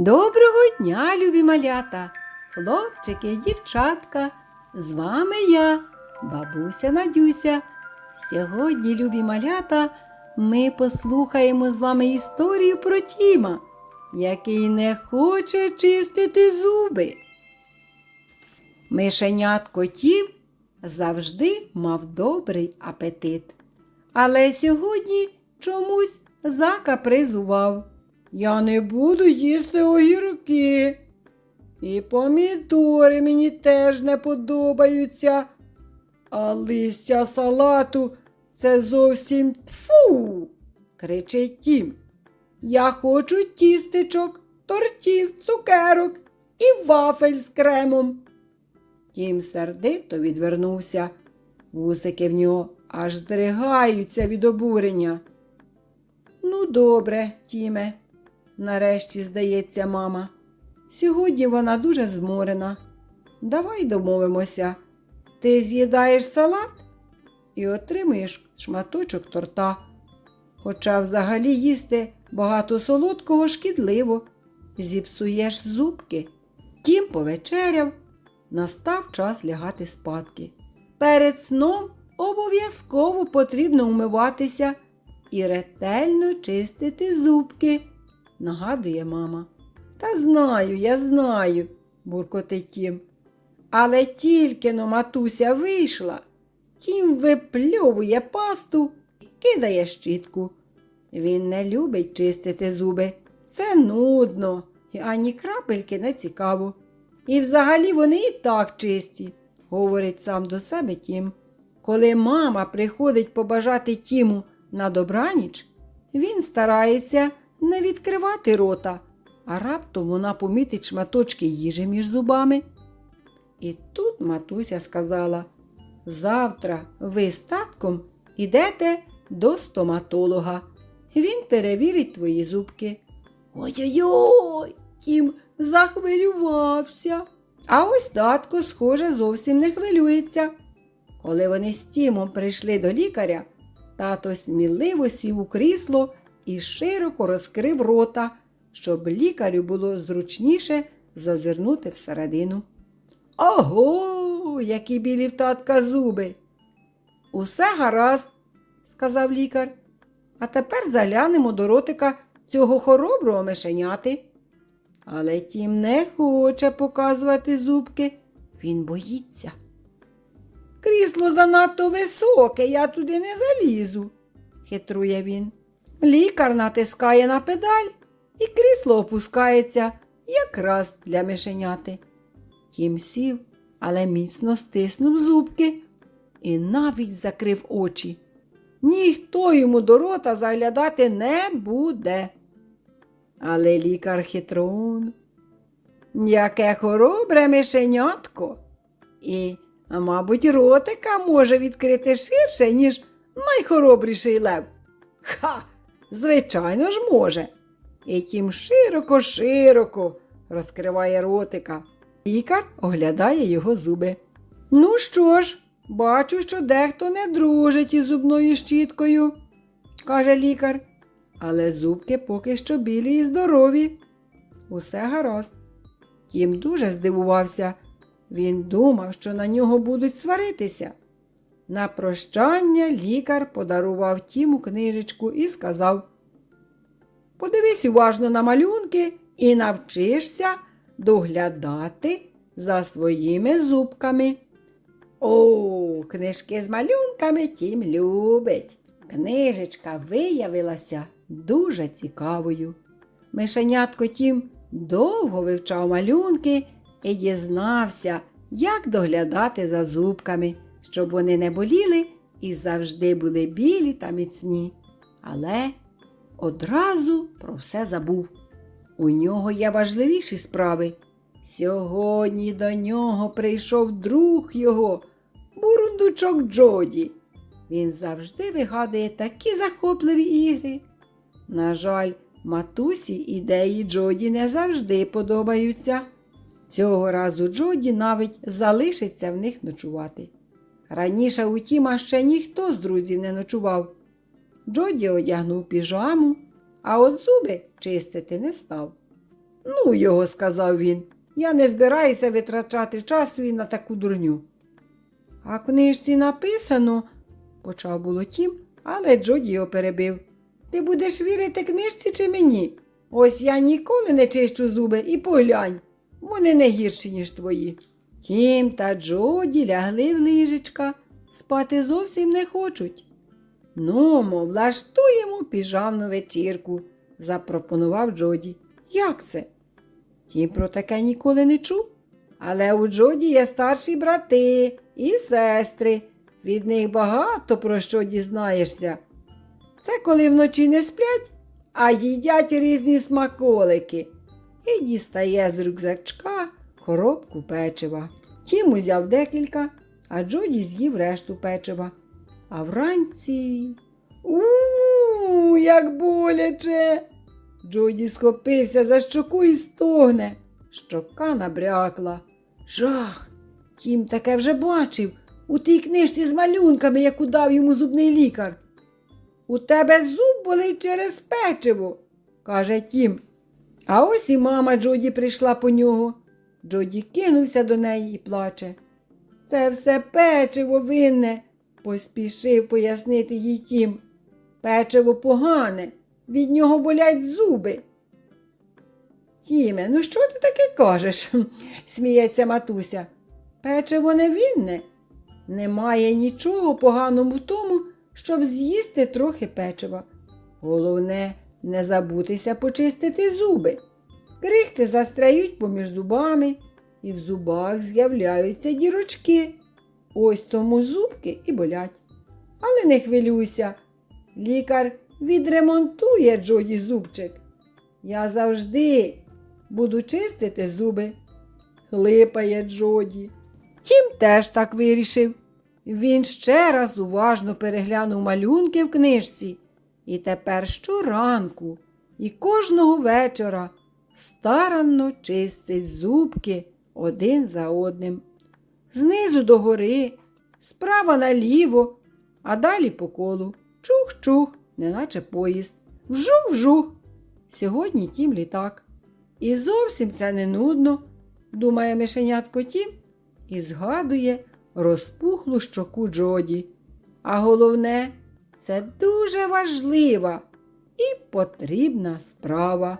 Доброго дня, любі малята, хлопчики і дівчатка. З вами я, бабуся Надюся. Сьогодні, любі малята, ми послухаємо з вами історію про Тіма, який не хоче чистити зуби. Мишенятко Тім завжди мав добрий апетит. Але сьогодні чомусь закапризував. Я не буду їсти огірки. І помідори мені теж не подобаються. А листя салату це зовсім тфу. кричить Тім. Я хочу тістечок, тортів, цукерок і вафель з кремом. Тім сердито відвернувся. Вусики в нього аж здригаються від обурення. Ну, добре, Тіме, нарешті здається мама. Сьогодні вона дуже зморена. Давай домовимося. Ти з'їдаєш салат і отримуєш шматочок торта. Хоча взагалі їсти багато солодкого шкідливо, зіпсуєш зубки. Тім повечеряв, настав час лягати спадки. Перед сном обов'язково потрібно умиватися і ретельно чистити зубки, нагадує мама. Та знаю, я знаю, буркотить Тім. Але тільки но матуся вийшла, Тім випльовує пасту і кидає щітку. Він не любить чистити зуби. Це нудно, і ані крапельки не цікаво. І взагалі вони і так чисті, говорить сам до себе Тім. Коли мама приходить побажати Тіму на добраніч, він старається не відкривати рота, а раптом вона помітить шматочки їжі між зубами. І тут матуся сказала: Завтра ви з татком ідете до стоматолога. Він перевірить твої зубки. Ой-ой-ой, тім захвилювався. А ось татко, схоже, зовсім не хвилюється. Коли вони з Тімом прийшли до лікаря, тато сміливо сів у крісло і широко розкрив рота, щоб лікарю було зручніше зазирнути всередину. Ого, які білі в татка зуби. Усе гаразд, сказав лікар. А тепер заглянемо до ротика цього хороброго мишеняти. Але тім не хоче показувати зубки, він боїться. Крісло занадто високе, я туди не залізу, хитрує він. Лікар натискає на педаль, і крісло опускається якраз для мишеняти. Тім сів, але міцно стиснув зубки і навіть закрив очі. Ніхто йому до рота заглядати не буде. Але лікар хитрун. Яке хоробре мишенятко. І, мабуть, ротика може відкрити ширше, ніж найхоробріший лев. Ха, звичайно ж може. І тім широко-широко розкриває ротика. Лікар оглядає його зуби. Ну що ж, бачу, що дехто не дружить із зубною щіткою, каже лікар. Але зубки поки що білі і здорові. Усе гаразд. Тім дуже здивувався. Він думав, що на нього будуть сваритися. На прощання лікар подарував Тіму книжечку і сказав: Подивись уважно на малюнки і навчишся доглядати за своїми зубками. О, книжки з малюнками тім любить. Книжечка виявилася дуже цікавою. Мишенятко тім довго вивчав малюнки і дізнався, як доглядати за зубками, щоб вони не боліли і завжди були білі та міцні. Але одразу про все забув. У нього є важливіші справи. Сьогодні до нього прийшов друг його, бурундучок Джоді. Він завжди вигадує такі захопливі ігри. На жаль, матусі ідеї Джоді не завжди подобаються. Цього разу Джоді навіть залишиться в них ночувати. Раніше у Тіма ще ніхто з друзів не ночував. Джоді одягнув піжаму, а от зуби чистити не став. Ну, його, сказав він. Я не збираюся витрачати час свій на таку дурню. А книжці написано, почав було тім, але Джоді його перебив. Ти будеш вірити книжці чи мені? Ось я ніколи не чищу зуби і поглянь, вони не гірші, ніж твої. Тім та Джоді лягли в ліжечка, спати зовсім не хочуть. Ну, мов, влаштуємо піжамну вечірку, запропонував Джоді. Як це? Тім про таке ніколи не чув. Але у Джоді є старші брати і сестри. Від них багато про що дізнаєшся. Це коли вночі не сплять, а їдять різні смаколики. І дістає з рюкзачка коробку печива. Тім узяв декілька, а Джоді з'їв решту печива. А вранці. У, як боляче. Джоді схопився за щоку і стогне. Щока набрякла. Жах. Тім таке вже бачив у тій книжці з малюнками, яку дав йому зубний лікар. У тебе зуб болить через печиво, каже Тім. А ось і мама Джоді прийшла по нього. Джоді кинувся до неї і плаче. Це все печиво винне, поспішив пояснити їй Тім. Печиво погане, від нього болять зуби. Тіме, ну що ти таке кажеш? сміється матуся. Печиво не винне. Немає нічого поганого в тому, щоб з'їсти трохи печива. Головне, не забутися почистити зуби. Крихти застряють поміж зубами, і в зубах з'являються дірочки. Ось тому зубки і болять. Але не хвилюйся. Лікар відремонтує Джоді зубчик. Я завжди буду чистити зуби. Хлипає Джоді. Тім теж так вирішив. Він ще раз уважно переглянув малюнки в книжці і тепер щоранку і кожного вечора старанно чистить зубки один за одним. Знизу до гори, справа наліво, а далі по колу. Чух-чух, неначе поїзд. Вжух-вжух. Сьогодні тім літак. І зовсім це не нудно, думає мишенятко тім і згадує розпухлу щоку Джоді. А головне, це дуже важлива і потрібна справа.